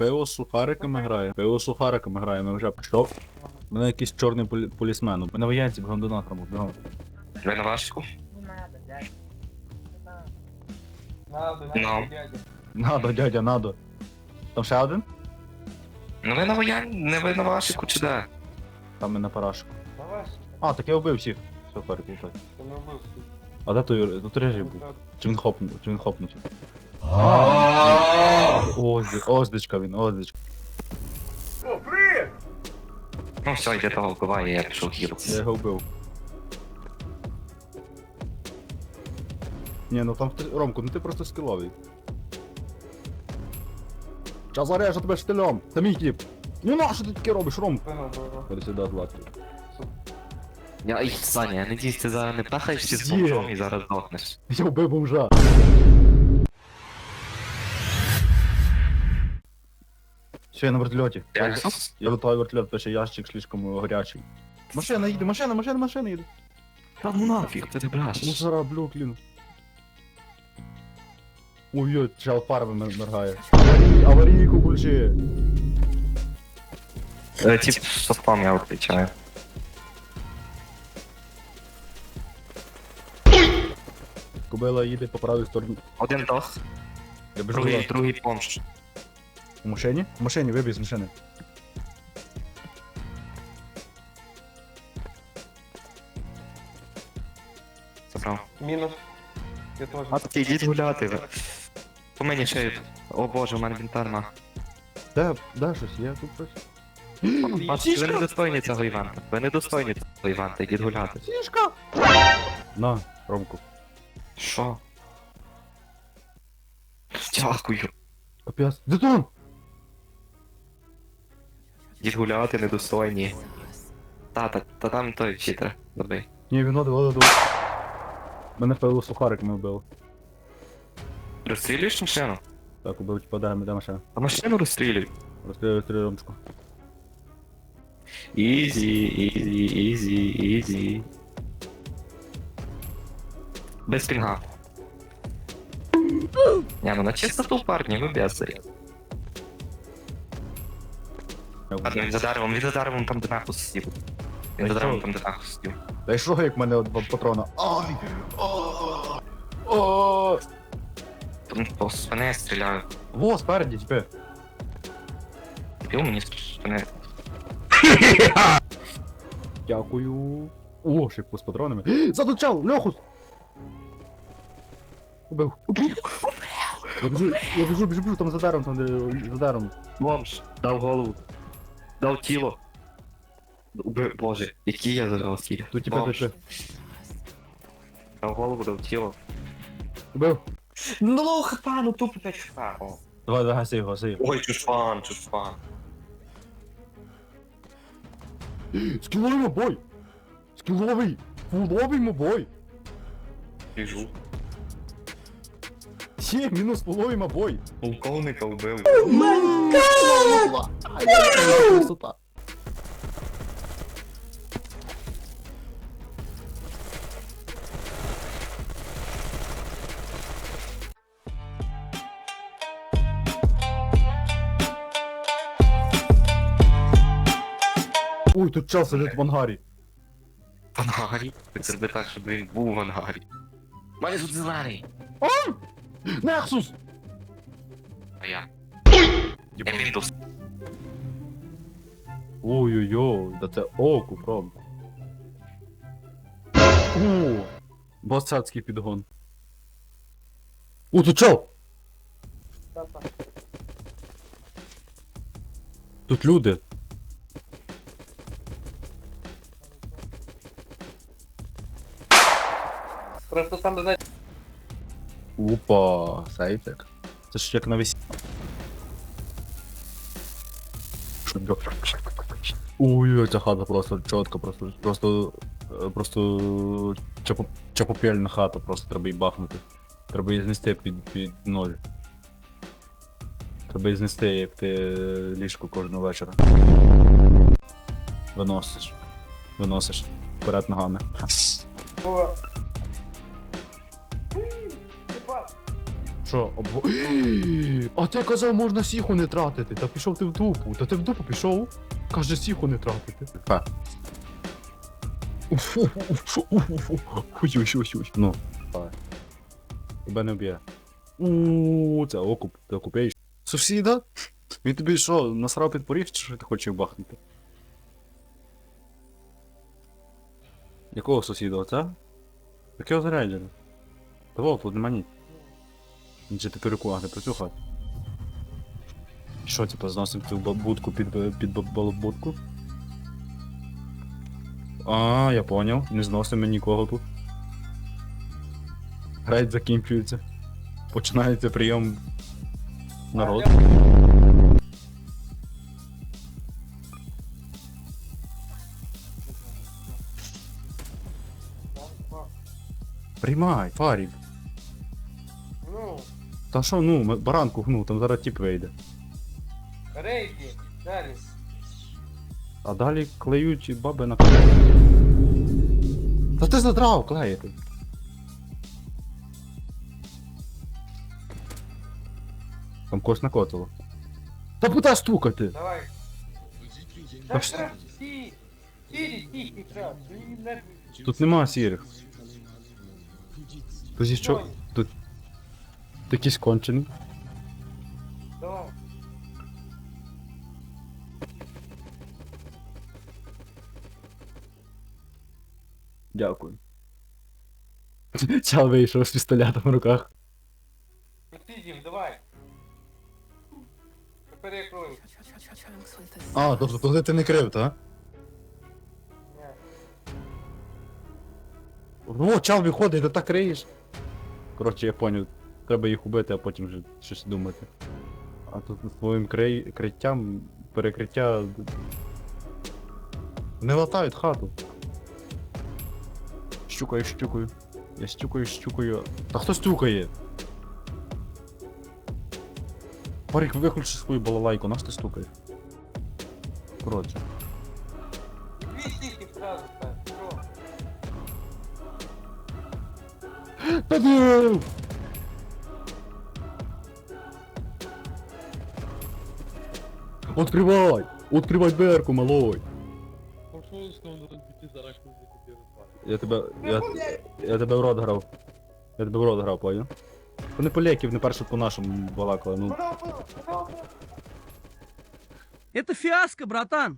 Пиво з сухариками грає. Пиво з сухариками грає, ми вже що? Мене якийсь чорний полі- полісмен. Ми на воєнці бігом до нас там бігом. Ви на вашку? Не надо. Надо. Надо, Ну. дядя. Надо, дядя, надо. Там ще один? Ну ви на воян, не ви на вашку чи де? Там ми на парашку. Давай, А, так я вбив всіх. Все, не вбив. А де той, тут режий був? Чи він хопнув? Чи він хопнув? Ось, оздечка він, оздечка. Ну все, йде того вбиває, я пішов Я його вбив. Ні, ну там хтось- Ромку, ну ти просто скіловий. Час зарежу тебе штилем! Це мій тіп! Ну на що ти таке робиш, вбив. Ходи сюди, Златки. Я, ай, Саня, я надіюсь, ти зараз не пахаєшся з Є. бомжом і зараз здохнеш. Я вбив бомжа. Все, я на вертольоті. Я- летаю вертольот, пише ящик слишком горячий. Машина їде, машина, машина, машина їде. Та ну нафіг, ти браш. Мусора, блюклін. Ой-ой, чел фарби моргає. Аварій, аварійку включи. Е, Тип спам я відповідаю. Кобила їде по правій стороні. Один дох, Я біжу другий, другий бомж. У машині? У машині, вибій з машини. Забрав. Мінус. Я теж. А такі йдіть гуляти. По мені ще. О боже, у мене інвентарна. Де, де щось є тут щось? Ви не достойні цього івента. Ви не достойні цього івента, йдіть гуляти. Сішка! На, Ромку. Що? Дякую. Капець. Детон! Йдіть гуляти, недостойні. Та, та, та там той читер. Добрий. Ні, він один, один. Мене пило сухариками вбив. Розстрілюєш машину? Так, убив, типа, де, де машина? А машину розстрілюй. Розстрілюю, розстрілюю Ромчику. Ізі, ізі, ізі, ізі. Без пінга. Не, ну на чистоту, парні, ви бесарі. Ладно, він за деревом, він за деревом там де нахуй сидів. Він за деревом там де нахуй сидів. Та й що, як в мене два патрона? Ай! О! О! Там по спине стріляю. Во, спереді, тебе. Пів мені з спини. Дякую. О, шипку з патронами. Ззаду чел, Льохус! Убив. Я біжу, я біжу, біжу, біжу, там за даром, там де за даром. Бомж, дав голову. Дав тіло. Боже, який я зараз тіло. Тут тебе Бомж. Дав голову, дав тіло. Убив. Ну, хп, ну тупо 5 хп. О. Давай, давай, гаси його, гаси. Ой, чушпан, чушпан. Скіловий мобой! Скіловий! Фуловий мобой! Біжу. Сім, мінус фуловий мобой! Полковника вбив. Красота! Ой, тут чел сидить в ангарі. В ангарі. Так зроби так, щоб він був в ангарі. Мене тут зелений. Нексус! А я. Я Windows. Ой-ой-ой, да це оку, правда. О, Босацький підгон. О, тут чел! Тут люди. Просто там, знаєш, Опа, сейфик. Це ж як на весі. Ой, ця хата просто чітко, просто, просто, е, просто чапо, чапопельна хата, просто треба її бахнути. Треба її знести під, під ноль. Треба її знести, як ти ліжко кожного вечора. Виносиш. Виносиш. Вперед ногами. Що, обго... А ти казав, можна сіху не тратити. Та пішов ти в дупу. Та ти в дупу пішов. Каже, сіху не тратити. Ха. Ой-ой-ой. Ну, давай. Тебе не вб'є. Ууу, це окуп, ти окупєш. Сусіда? Він тобі що, насрав під поріг, чи що ти хочеш бахнути? Якого сусіда, оце? Якого зарядження? Того, тут нема ні. Він же тепер у не працюхав. Що, типу, зносим цю будку під, під балабудку? А, я понял. Не зносимо нікого тут. Грать закінчується. Починається прийом народ. Приймай, фарік. Та що, ну, баранку гну, там зараз тип вийде. рейки, далі. А далі клеють баби на Та ти задрав клеїти. Там когось накотило. Та куди стукати? Давай. Та Так, що? треба всі. Сірі, тихі, треба. Свої нерви. Тут нема сірих. Тут є що? Тут. Ти якийсь кончений. Давай. Дякую. Чал вийшов з пістолетом в руках. Підійдім, давай. Тепер я крою. А, тобто туди ти не крив, та? Ні. О, чал виходить, ти так криєш. Коротше, я поняв. Треба їх убити, а потім вже щось думати. А тут своїм крий... криттям перекриття. Не латають хату. Щукаю, щукаю. Я стюкаю, щукаю. Та хто стюкає? Парик, виключи свою балалайку, наш ти стукаєш. Коротше. Дві. Що? Та Открывай! Открывай дверку, малой! Я тебе. Я, я тебе в рот грав. Я тебе в рот грав, понял? Вони поляків не перше по нашому балакали, ну. Куда, куда, куда? Это фиаско, братан.